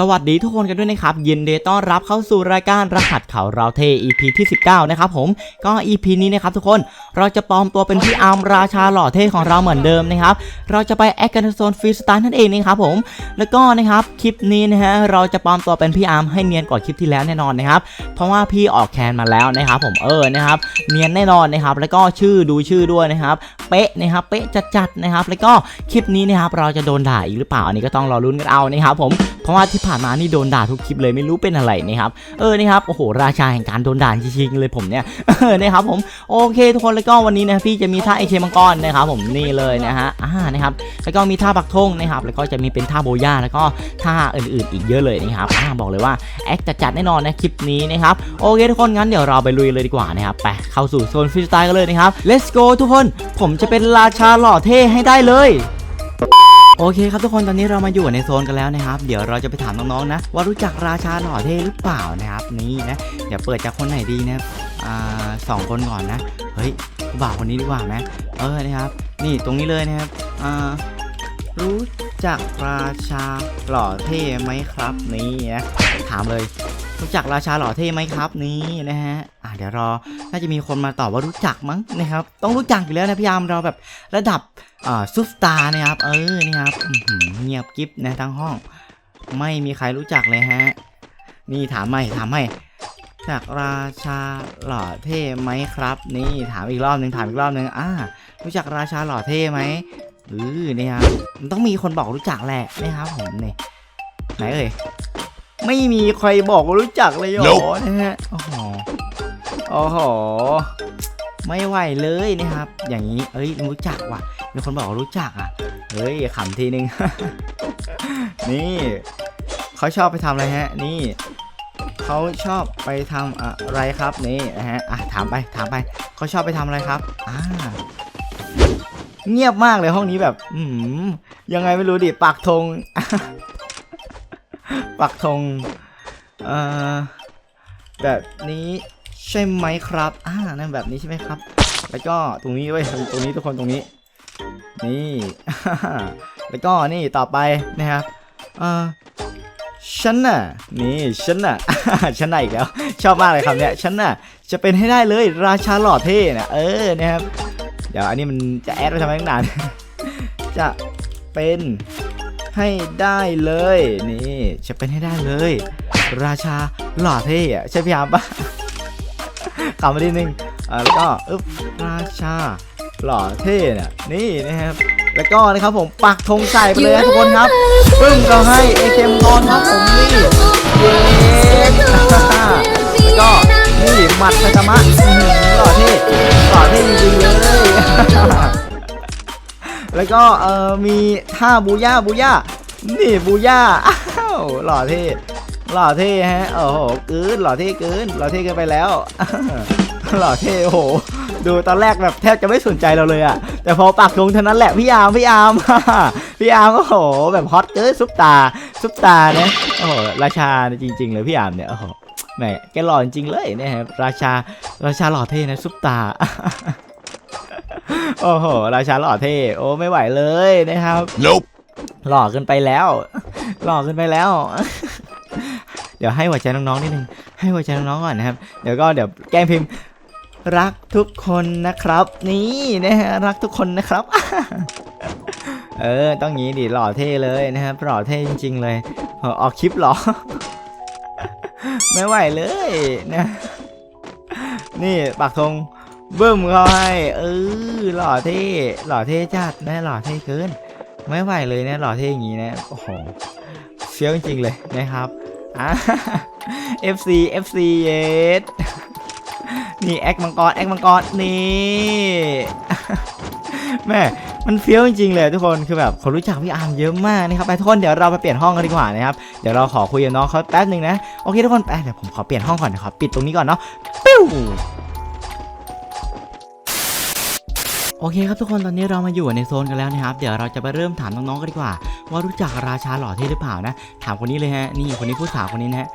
สวัสดีทุกคนกันด้วยนะครับยินดีต้อนรับเข้าสู่รายการรหัสข่าวเราเท EP ที่ 19 นะครับผมก็ EP นี้นะครับทุกคนเราจะปลอมตัวเป็นพี่อาร์มราชาหล่อเท่ของเราเหมือนเดิมนะครับเราจะไปแอคกันโซนฟรีสไตล์นั่นเองนะครับผมแล้วก็นะครับคลิปนี้นะฮะเราจะปลอมตัวเป็นพี่อาร์มให้เนียนกว่าคลิปที่แล้วแน่นอนนะครับเพราะว่าพี่ออกแคนมาแล้วนะครับผมเออนะครับเนียนแน่นอนนะครับแล้วก็ชื่อดูชื่อด้วยนะครับเป๊ะนะครับเป๊ะจัดๆนะครับแล้วก็คลิปนี้นะครับเราจะโดนด่าอีกหรือเปล่าอันนี้ก็ต้องรอลุ้นกันเอานะครับผม ราะว่าที่ผ่านมานี่โดนด่าทุกคลิปเลยไม่รู้เป็นอะไรนะครับเออนะครับโอ้โหราชาแห่งการโดนด่าจริงๆเลยผมเนี่ยเออนะครับผมโอเคทุกคนแล้วก็วันนี้นะพี่จะมีท่าไอเคมังกรนะครับผมนี่เลยนะฮะอ่านะครับแล้วก็มีท่าปักธงนะครับแล้วก็จะมีเป็นท่าโบย่าแล้วก็ท่าอื่นๆ อีกเยอะเลยนะครับอ่าบอกเลยว่าแอคจัดๆแน่นอนนะคลิปนี้นะครับโอเคทุกคนงั้นเดี๋ยวเราไปลุยเลยดีกว่านะครับไปเข้าสู่โซนฟรีสไตล์กันเลยนะครับ let's go ทุกคนผมจะเป็นราชาหล่อเท่ให้ได้เลย โอเคครับทุกคนตอนนี้เรามาอยู่ในโซนกันแล้วนะครับ เดี๋ยวเราจะไปถามน้องๆนะ ว่ารู้จักราชาหล่อเท่หรือเปล่านะครับนี่นะ เดี๋ยวเปิดจากคนไหนดีนะอ่าสองคนก่อนนะเฮ้ยบ่าวคนนี้ดีกว่าไหมเออนะครับ นี่ตรงนี้เลยนะครับอ่ารู้จักราชาหล่อเท่ไหมครับนี่นะถามเลย รู้จักราชาหล่อเท่ไหมครับนี่นะฮะอ่าเดี๋ยวรอน่าจะมีคนมาตอบว่ารู้จักมั้งนะครับ ต้องรู้จักอยู่แล้วนะพี่ยามเราแบบระดับอ่าซุปตาร์นะครับ เออนี่ครับเงียบกิ๊บนะทั้งห้อง ไม่มีใครรู้จักเลยฮะนี่ถามใหม่ถามใหม่จากราชาหล่อเท่ไหมครับ นี่ถามอีกรอบหนึ่งถามอีกรอบหนึ่งอ่ารู้จักราชาหล่อเท่ไหมเออนี่ครับมันต้องมีคนบอกรู้จักแหละนะครับผมเนี่ยไหนเอ่ย ไม่มีใครบอกว่ารู้จักเลยเหรอ Nope นะฮะโอ้โหโอ้โหไม่ไหวเลยนะครับ อย่างนี้เอ้ยรู้จักว่ะมีคนบอกว่ารู้จักอะเฮ้ยขำทีนึง นี่เขาชอบไปทำอะไรฮะ นี่เขาชอบไปทำอะไรครับนี่นะฮะอะถามไปถามไปเขาชอบไปทำอะไรครับอ่าเงียบมากเลยห้องนี้แบบ อืมยังไงไม่รู้ดิปักธง ปักธงแบบนี้ใช่ไหมครับอ่านั่นแบบนี้ใช่ไหมครับ แล้วก็ตรงนี้ด้วยตรงนี้ทุกคนตรงนี้ นี่ แล้วก็นี่ต่อไปนะครับเออฉันน่ะ นี่ฉันน่ะฉันน่ะอีกแล้ว ชอบมากเลยคำเนี้ยฉันน่ะ จะเป็นให้ได้เลยราชาหล่อเท่นะเออนะครับ เดี๋ยวอันนี้มันจะแอดไปทำไมตั้งนานจะเป็น ให้ได้เลย นี่จะเป็นให้ได้เลย ราชาหล่อเท่อะใช่พี่อาร์มปะขำมาทีนึงแล้วก็อึ๊บราชาหล่อเท่เนี่ยนี่นะครับแล้วก็นะครับผมปักธงใส่ไปเลยนะทุกคนครับปึ้มเราให้เอเคมกอนครับผมนี่เย้แล้วก็นี่หมัดไซตามะอื้อหือหล่อเท่หล่อเท่จริงๆเลย แล้วก็เอ่อมีท่าบูย่าบูย่านี่บูย่าอ้าวหล่อเท่หล่อเท่ฮะโอ้โหเกินหล่อเท่เกินหล่อเท่เกินไปแล้วหล่อเท่โอ้โหดูตอนแรกแบบแทบจะไม่สนใจเราเลยอะแต่พอปักธงเท่านั้นแหละพี่อาร์มพี่อาร์มพี่อาร์มก็โหแบบฮอตเกินซุปตาซุปตาเนี่ยโอ้โหราชาจริง ๆ เลยพี่อาร์มเนี่ยโอ้โหแหมแกหล่อจริงเลยเนะครับราชาราชาหล่อเท่นะซุปตา โอ้โห ราชาหล่อเท่โอ้ไม่ไหวเลยนะครับ Nope. หล่อเกินไปแล้ว หล่อเกินไปแล้ว เดี๋ยวให้หัวใจน้องๆนิดนึง ให้หัวใจน้องๆก่อนนะครับ เดี๋ยวก็เดี๋ยวแกล้งพิมพ์รักทุกคนนะครับ นี่นะฮะรักทุกคนนะครับ เออต้องงี้ดิหล่อเท่เลยนะครับหล่อเท่จริง ๆ เลยเออออกคลิปเหรอ ไม่ไหวเลยนะ นี่ปักธง บึ้มเขาให้เออหล่อเท่หล่อเท่จัดนะหล่อเท่เกิน ไม่ไหวเลยนะหล่อเท่อย่างนี้นะโอ้โหเฟี้ยวจริงเลยนะครับอะ FC FC เยสนี่แอคมังกรแอคมังกรนี่แม่มันเฟี้ยวจริงๆเลยทุกคนคือแบบคนรู้จักพี่อาร์มเยอะมากนะครับไปทุกคนเดี๋ยวเราไปเปลี่ยนห้องกันดีกว่านะครับเดี๋ยวเราขอคุยกับน้องเขาแป๊บหนึ่งนะโอเคทุกคนไปเดี๋ยวผมขอเปลี่ยนห้องก่อนนะครับปิดตรงนี้ก่อนเนาะปิ้ว โอเคครับทุกคนตอนนี้เรามาอยู่ในโซนกันแล้วนะครับ เดี๋ยวเราจะไปเริ่มถามน้องๆกันดีกว่า ว่ารู้จักราชาหล่อเท่หรือเปล่านะ ถามคนนี้เลยฮะนี่คนนี้ผู้สาวคนนี้นะฮะ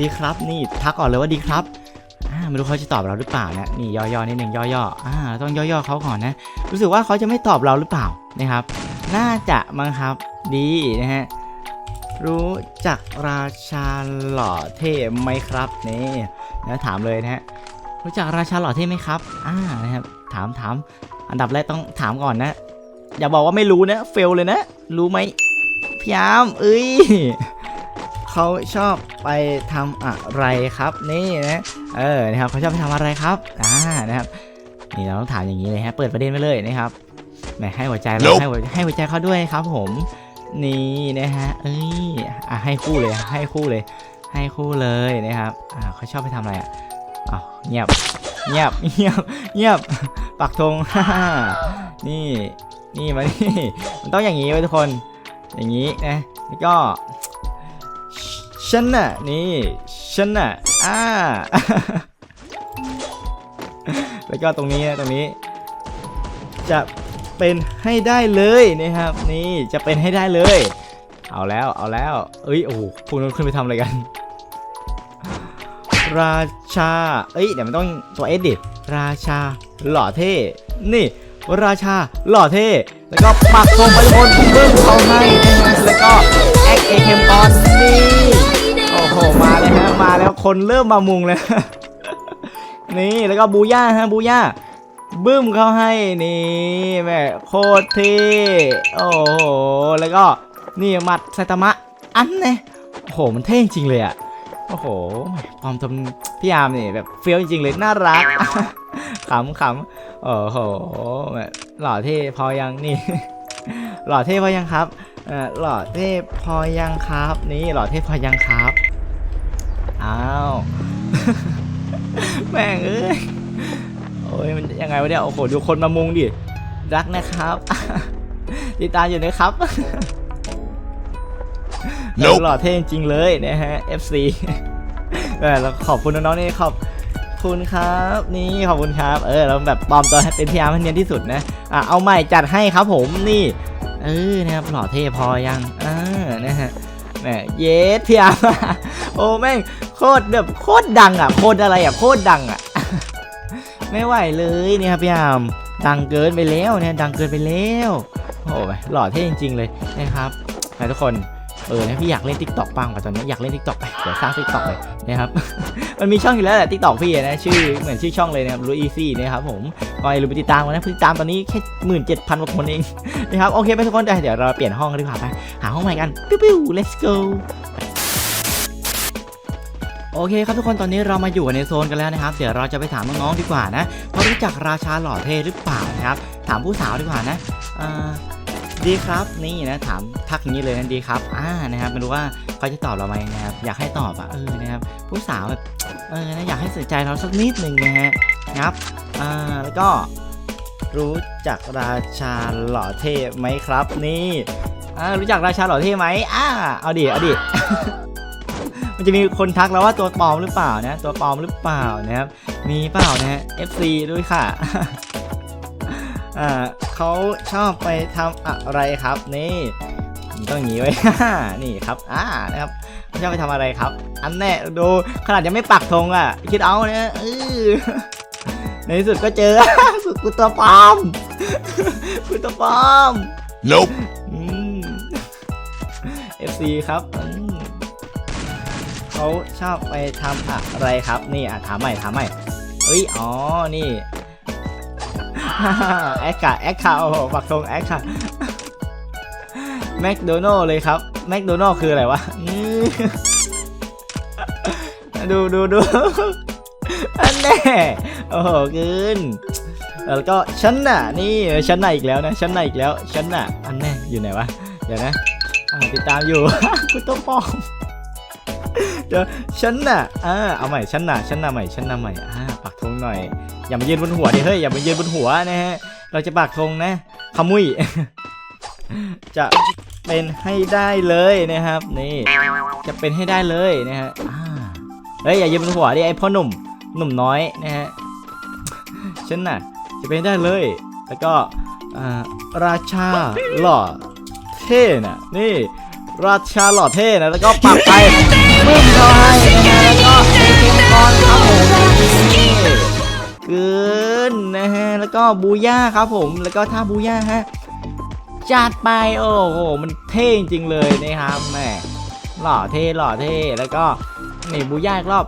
ดีครับนี่ทักก่อนเลยว่าดีครับอ่าไม่รู้เขาจะตอบเราหรือเปล่านะนี่ย่อๆนิดหนึ่งย่อๆอ่าต้องย่อๆเขาก่อนนะ รู้สึกว่าเขาจะไม่ตอบเราหรือเปล่านะครับ น่าจะมั้งครับดีนะฮะรู้จักราชาหล่อเท่ไหมครับนี่นะถามเลยนะฮะรู้จักราชาหล่อเท่ไหมครับอ่านะครับ ถามถาม อันดับแรกต้องถามก่อนนะ อย่าบอกว่าไม่รู้นะ เฟลเลยนะ รู้ไหมพี่ยามเอ้ยเขาชอบไปทำอะไรครับ นี่นะ เออ นะครับเขาชอบไปทำอะไรครับ อ่า นะครับ นี่เราต้องถามอย่างนี้เลยฮะ เปิดประเด็นไปเลยนะครับแหมให้หัวใจเราให้หัวให้หัวใจเขาด้วยครับ ผม นี่นะฮะ เอ้ย อะให้คู่เลย ให้คู่เลย ให้คู่เลยนะครับ อ่าเขาชอบไปทำอะไรอะอ้าวเงียบ เงียบเงียบเงียบปักธงนี่นี่มานี่มันต้องอย่างนี้ไว้ทุกคน อย่างนี้นะแล้วก็ฉันน่ะนี่ฉันน่ะอ่าแล้วก็ตรงนี้ตรงนี้ จะเป็นให้ได้เลยนะครับ นี่จะเป็นให้ได้เลย เอาแล้วเอาแล้ว เอ้ยโอ้โหพวกนั้นขึ้นไปทำอะไรกัน ราชา เอ้ยเดี๋ยวมันต้องตัวเอดิราชา หล่อเท่ นี่ ราชา หล่อเท่ แล้วก็ปักธงไปบนเบิ้มเขาให้แล้วก็แอคเอเคมออนนี่โอ้โห มาเลยฮะ มาแล้วคนเริ่มมามุงแล้วนี่ แล้วก็บูย่าฮะ บูย่าบึ้มเขาให้นี่แม่โคตรเท่โอ้โห แล้วก็นี่มัดไซตามะ อันเนี่ยโอ้โห มันเท่จริงเลยอะ โอ้โห ความทำพี่ยามนี่แบบเฟี้ยวจริงๆเลยน่ารักขำขำโอ้โหหล่อเท่พอยังนี่ หล่อเท่พอยังครับหล่อเท่พอยังครับ นี่หล่อเท่พอยังครับอ้าวแม่งเอ้ยโอ้ยมันยังไงวะเนี่ยโอ้โหดูคนมามุงดิรักนะครับติดตามอยู่นะครับ หล่อเท่จริงเลยนะฮะ FC แล้วขอบคุณน้องๆนี่ขอบคุณครับนี่ขอบคุณครับ เออเราแบบปลอมตัวให้เป็นพี่อาร์มให้เนียนที่สุดนะอะเอาใหม่จัดให้ครับผมนี่ เออนะครับหล่อเท่พอยังเออนะฮะแหมเยสพี่อาร์มโอ้แม่งโคตรแบบโคตรดังอะโคตรอะไรอะโคตรดังอะไม่ไหวเลยเนี่ยครับพี่อาร์มดังเกินไปแล้วเนี่ยดังเกินไปแล้วโอ้ยหล่อเท่จริง ๆ เลยนะครับทุกคน เออนะพี่อยากเล่นทิกตอกบ้างป่ะตอนนี้อยากเล่นทิกตอกไปเดี๋ยวสร้างทิกตอกเลยนะครับ มันมีช่องอยู่แล้วแหละทิกตอกพี่นะชื่อเหมือนชื่อช่องเลยนะครับรู้อีซี่นะครับผมก็อย่าลืมไปติดตามกันนะเพิ่งติดตามตอนนี้แค่หมื่นเจ็ดพันกว่าคนเองนะครับโอเคไปทุกคนเดี๋ยวเราเปลี่ยนห้องกันดีกว่าไปหาห้องใหม่กันปิ้วปิ้ว let's go โอเคครับทุกคนตอนนี้เรามาอยู่ในโซนกันแล้วนะครับ เดี๋ยวเราจะไปถามน้องๆดีกว่านะว่ารู้จักราชาหล่อเท่หรือเปล่านะครับ ถามผู้สาวดีกว่านะอ่า ดีครับ นี่นะถามทักอย่างนี้เลยนะดีครับอ่านะครับไม่รู้ว่าเขาจะตอบเราไหมนะครับ อยากให้ตอบอะเออนะครับ ผู้สาวแบบเออนะอยากให้สนใจเราสักนิดหนึ่งนะฮะครับอ่าแล้วก็รู้จักราชาหล่อเท่ไหมครับ นี่อ่ารู้จักราชาหล่อเท่ไหมอ่าเอาดิเอาดิมันจะมีคนทักเราว่าตัวปลอมหรือเปล่านะ ตัวปลอมหรือเปล่านะครับมีเปล่านะฮะ FC ด้วยค่ะอ่า เขาชอบไปทำอะไรครับนี่มันต้องอย่างนี้ไว้ นี่ครับอ่านะครับเขาชอบไปทำอะไรครับ อันแน่ดูขนาดยังไม่ปักธงอะ คิดเอาเนี่ยเออในที่สุดก็เจอกูตัวปลอมกูตัวปลอม Nope. อืม FC ครับอืมเขาชอบไปทำอะไรครับ นี่อะถามใหม่ถามใหม่เอ้ยอ๋อนี่ แอคค่ะแอคค่ะโอ้โหปักธงแอคค่ะแมคโดนัลเลยครับแมคโดนัลคืออะไรวะดูดูดูอันแน่โอ้โหกินแล้วก็ฉันน่ะนี่ฉันน่ะอีกแล้วนะฉันน่ะอีกแล้วฉันน่ะอันแน่อยู่ไหนวะเดี๋ยวนะติดตามอยู่คุณต้องปอม เดี๋ยวฉันน่ะอ่าเอาใหม่ฉันน่ะฉันน่ะใหม่ฉันน่ะใหม่อ่าปักธงหน่อย อย่ามายืนบนหัวดิเฮ้ยอย่ามายืนบนหัวนะฮะเราจะปักธงนะขมุยจะเป็นให้ได้เลยนะครับนี่ จะเป็นให้ได้เลยนะฮะอ่าเฮ้ยอย่ายืนบนหัวดิไอพ่อหนุ่มหนุ่มน้อยนะฮะฉันน่ะจะเป็นได้เลย แล้วก็อ่าราชาหล่อเท่น่ะนี่ราชาหล่อเท่นะแล้วก็ปักไป มึ้มเขาให้นะฮะแล้วก็ไอเทมกรครับผมเกินนะฮะแล้วก็บูย่าครับผมแล้วก็ท่าบูย่าฮะจัดไปโอ้โหมันเท่จริงเลยนะครับแม่หล่อเท่หล่อเท่แล้วก็นี่บูย่าอีกรอบ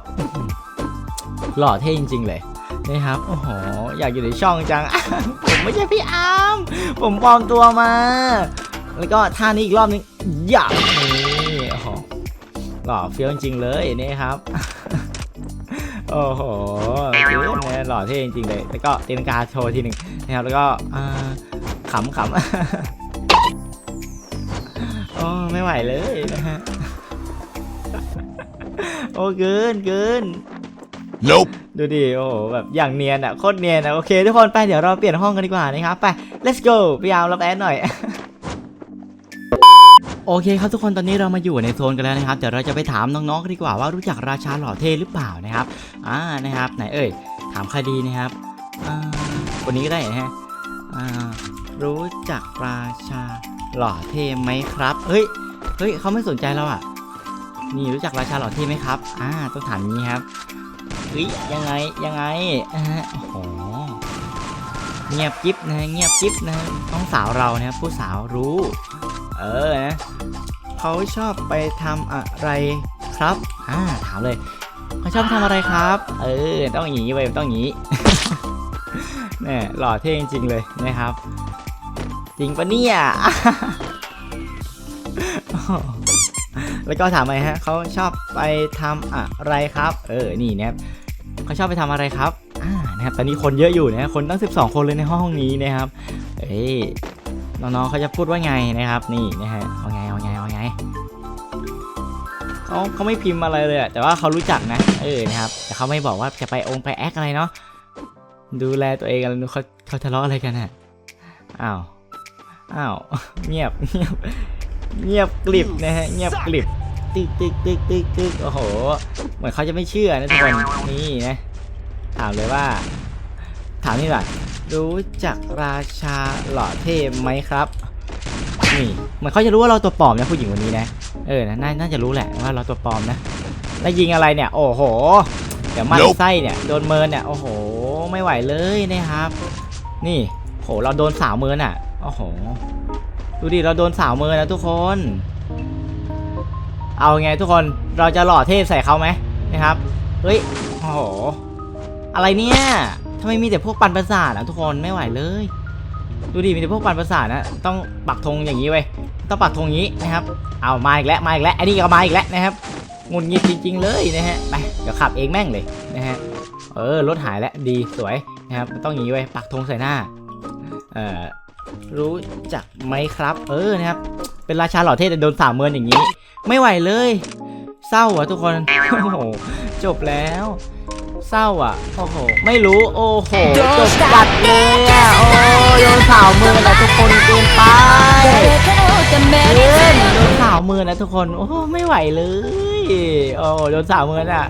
หล่อเท่จริง ๆ เลยนะครับโอ้โหอยากอยู่ในช่องจังผมไม่ใช่พี่อาร์มผมปลอมตัวมา แล้วก็ท่านี้อีกรอบนึงอย่า หล่อเฟี้ยวจริงๆเลยนี่ครับ โอ้โหเกินนะหล่อเท่จริงๆเลย แล้วก็ตีลังกาโชว์ทีหนึ่งนะครับ แล้วก็อ่าขำขำโอ้ไม่ไหวเลยนะฮะ โอ้เกินเกิน Nope. ดูดิ โอ้โห แบบอย่างเนียนอะ โคตรเนียนอะ โอเค ทุกคน ไป เดี๋ยวเราเปลี่ยนห้องกันดีกว่านะครับ ไป let's go พี่ยาวรับแอดหน่อย โอเคครับทุกคนตอนนี้เรามาอยู่ในโซนกันแล้วนะครับเดี๋ยวเราจะไปถามน้องๆดีกว่าว่ารู้จักราชาหล่อเทหรือเปล่านะครับอ่านะครับไหนเอ่ยถามใครดีนะครับอ่าคนนี้ก็ได้นะฮะอ่ารู้จักราชาหล่อเทไหมครับเฮ้ยเฮ้ยเขาไม่สนใจเราอะนี่รู้จักราชาหล่อเทไหมครับอ่าต้องถามงนี้ครับเฮ้ยยังไงยังไงอ่าโอ้โหเงียบกิ๊บนะเงียบกิ๊บนะต้องสาวเรานะครับผู้สาวรู้ เออนะเขาชอบไปทำอะไรครับ อ่า ถามเลย เขาชอบทำอะไรครับ เออ ต้องอย่างนี้เว้ยต้องอย่างนี้เนี่ยหล่อเท่จริงๆเลยนะครับ จริงปะเนี่ย แล้วก็ถามไปฮะเขาชอบไปทำอะไรครับ เออ นี่นะครับเขาชอบไปทำอะไรครับ อ่า นะครับ ตอนนี้คนเยอะอยู่นะ คนตั้ง 12 คนเลยในห้องนี้นะครับ เอ้ย น้องๆเขาจะพูดว่าไงนะครับนี่นะฮะเอาไงเอาไงเอาไงเขาเขาไม่พิมพ์อะไรเลยแต่ว่าเขารู้จักนะเออนะครับแต่เขาไม่บอกว่าจะไปองค์ไปแอคอะไรเนาะดูแลตัวเองกันเขาเขาทะเลาะอะไรกันอะอ้าวอ้าวเงียบเงียบเงียบกลิบนะฮะเงียบกลิบตึกตึกตึกตึกตึกโอ้โห เหมือนเขาจะไม่เชื่อนะทุกคนนี่นะถามเลยว่า ถามนี่แหละรู้จักราชาหล่อเท่ไหมครับ นี่เหมือนเขาจะรู้ว่าเราตัวปลอมนะผู้หญิงคนนี้นะ เออนะนาน่าจะรู้แหละว่าเราตัวปลอมนะ แล้วยิงอะไรเนี่ย โอ้โห เดี๋ยวมันไส้เนี่ยโดนเมินเนี่ย โอ้โห ไม่ไหวเลยนะครับ นี่โหเราโดนสาวเมินอะ โอ้โห ดูดิเราโดนสาวเมินนะทุกคน เอาไงทุกคน เราจะหล่อเท่ใส่เขาไหมนะครับ เฮ้ย โอ้โห อะไรเนี่ย ทำไมมีแต่พวกปันประสาทอะทุกคนไม่ไหวเลย ดูดิมีแต่พวกปันประสาทนะต้องปักธงอย่างนี้ไว้ยต้องปักธงอย่างนี้นะครับ เอามาอีกแล้วมาอีกแล้วอันนี้ก็มาอีกแล้วนะครับงุนงิดจริง ๆ เลยนะฮะไปเดี๋ยวขับเองแม่งเลยนะฮะเออรถหายแล้วดีสวยนะครับต้องอย่างนี้ไว้ยปักธงใส่หน้าเออรู้จักไหมครับ เออนะครับ เป็นราชาหล่อเท่แต่โดนสามเมินอย่างนี้ ไม่ไหวเลย เศร้าอะทุกคนโอ้โหจบแล้ว เศร้าอะ โอ้โห ไม่รู้ โอ้โห จบจัดเลยอะ โอ้โดนสาวเมินอะทุกคนเกินไปเกินโดนสาวเมินอะทุกคน โอ้ไม่ไหวเลย โอ้โดนสาวเมินอะ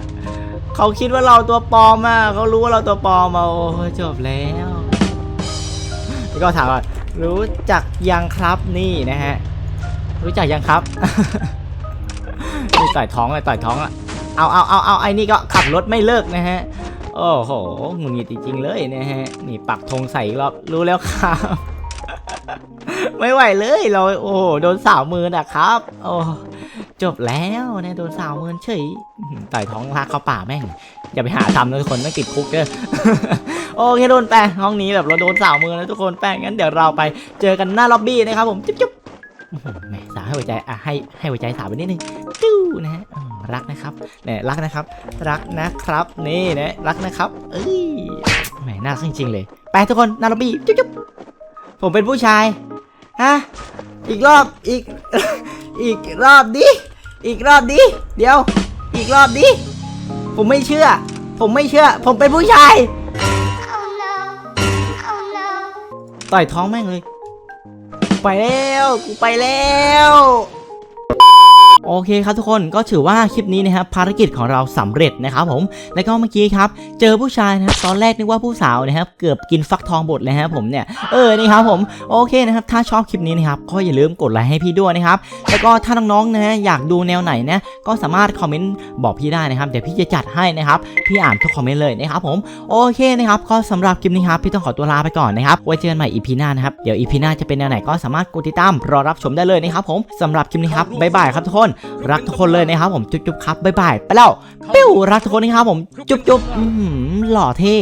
เขาคิดว่าเราตัวปลอมอะเขารู้ว่าเราตัวปลอมอะโอ้จบแล้วแล้วก็ถามว่ารู้จักยังครับนี่นะฮะ รู้จักยังครับนี่ต่อยท้องเลยต่อยท้องอะ เอาเอาเอาเอาไอ้นี่ก็ขับรถไม่เลิกนะฮะ โอ้โหหงุดหงิดจริงๆเลยนะฮะ นี่ปักธงใส่อีกรอบรู้แล้วครับ ไม่ไหวเลยเราโอ้โดนสาวมือนะครับ โอ้จบแล้วเนี่ยโดนสาวมือเฉยต่อยท้องลากเข้าป่าแม่ง อย่าไปหาทำนะทุกคนไม่ติดคุกเด้อโอเคโดนแปะห้องนี้แบบเราโดนสาวมือนะทุกคนแปะงั้นเดี๋ยวเราไปเจอกันหน้าล็อบบี้นะครับผมจุ๊บ สาวให้หัวใจอะให้ให้หัวใจสาวไปนิดนึงติ้วนะฮะอืมรักนะครับเนี่ยรักนะครับ รักนะครับนี่นะรักนะครับ เอ้ยแหมน่ารักจริงๆเลย ไปทุกคนหน้าล็อบบี้จุ๊บจุ๊บผมเป็นผู้ชายฮะอีกรอบอีกอีกรอบดิอีกรอบดิเดี๋ยว อีกรอบดิผมไม่เชื่อ ผมไม่เชื่อ ผมเป็นผู้ชาย Oh no. Oh no. ต่อยท้องแม่งเลย ไปแล้ว กูไปแล้ว โอเคครับทุกคนก็ถือว่าคลิปนี้นะครับภารกิจของเราสำเร็จนะครับผมแล้วก็เมื่อกี้ครับเจอผู้ชายนะครับตอนแรกนึกว่าผู้สาวนะครับเกือบกินฟักทองบดเลยครับผมเนี่ยเออนี่ครับผมโอเคนะครับถ้าชอบคลิปนี้นะครับก็อย่าลืมกดไลค์ให้พี่ด้วยนะครับแล้วก็ถ้าน้องๆนะฮะอยากดูแนวไหนนะก็สามารถคอมเมนต์บอกพี่ได้นะครับเดี๋ยวพี่จะจัดให้นะครับพี่อ่านทุกคอมเมนต์เลยนะครับผมโอเคนะครับก็สำหรับคลิปนี้ครับพี่ต้องขอตัวลาไปก่อนนะครับไว้เจอกันใหม่อีพีหน้านะครับเดี๋ยวอีพีหน้าจะเป็นแนวไหนก็สามารถกดติดตามรอรับชมได้เลยนะครับผมสำหรับคลิปนี้ครับบ๊ายบายครับทุกคนรักทุกคนเลยนะครับผมจุ๊บๆครับบ๊ายบายไปแล้วปิ้วรักทุกคนนะครับผมจุ๊บๆหล่อเท่